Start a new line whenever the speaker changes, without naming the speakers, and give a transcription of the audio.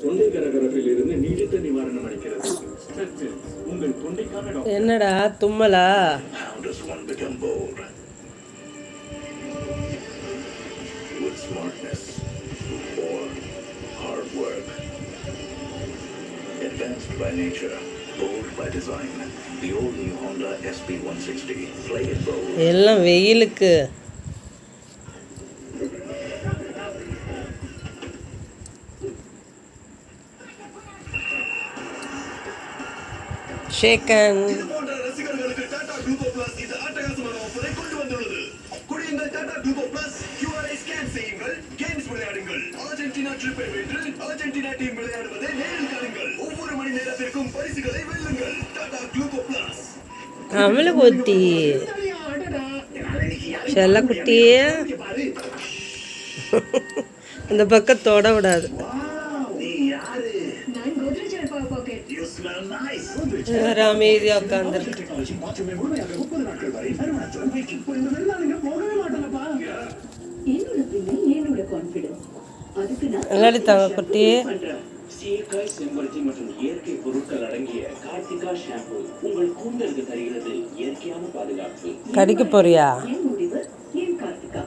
தொண்டை கரகரப்பில் இருந்து நீடித்த நிவாரணம் அளிக்கிறது ஸ்ட்ரெச்சில் உங்கள் தொண்டைக்கான டாக்டர்
என்னடா தும்மலா
How does one become bold? With smartness or hard work. Advanced by nature, bold by design. The all new Honda SB160. Play it bold.
எல்லாம் வெயிலுக்கு அவளு குட்டி செல்ல குட்டியே இந்த பக்கம் தொட விடாது. ஒரு அமைதியா உட்கார்ந்துருக்கு லலிதாங்க குட்டி
சீக்காய் செம்பருத்தி மற்றும் இயற்கை பொருட்கள் அடங்கிய கார்த்திகா ஷாம்பு உங்கள் கூந்தலுக்கு தருகிறது இயற்கையான பாதுகாப்பு
கடிக்க போறியா
கார்த்திகா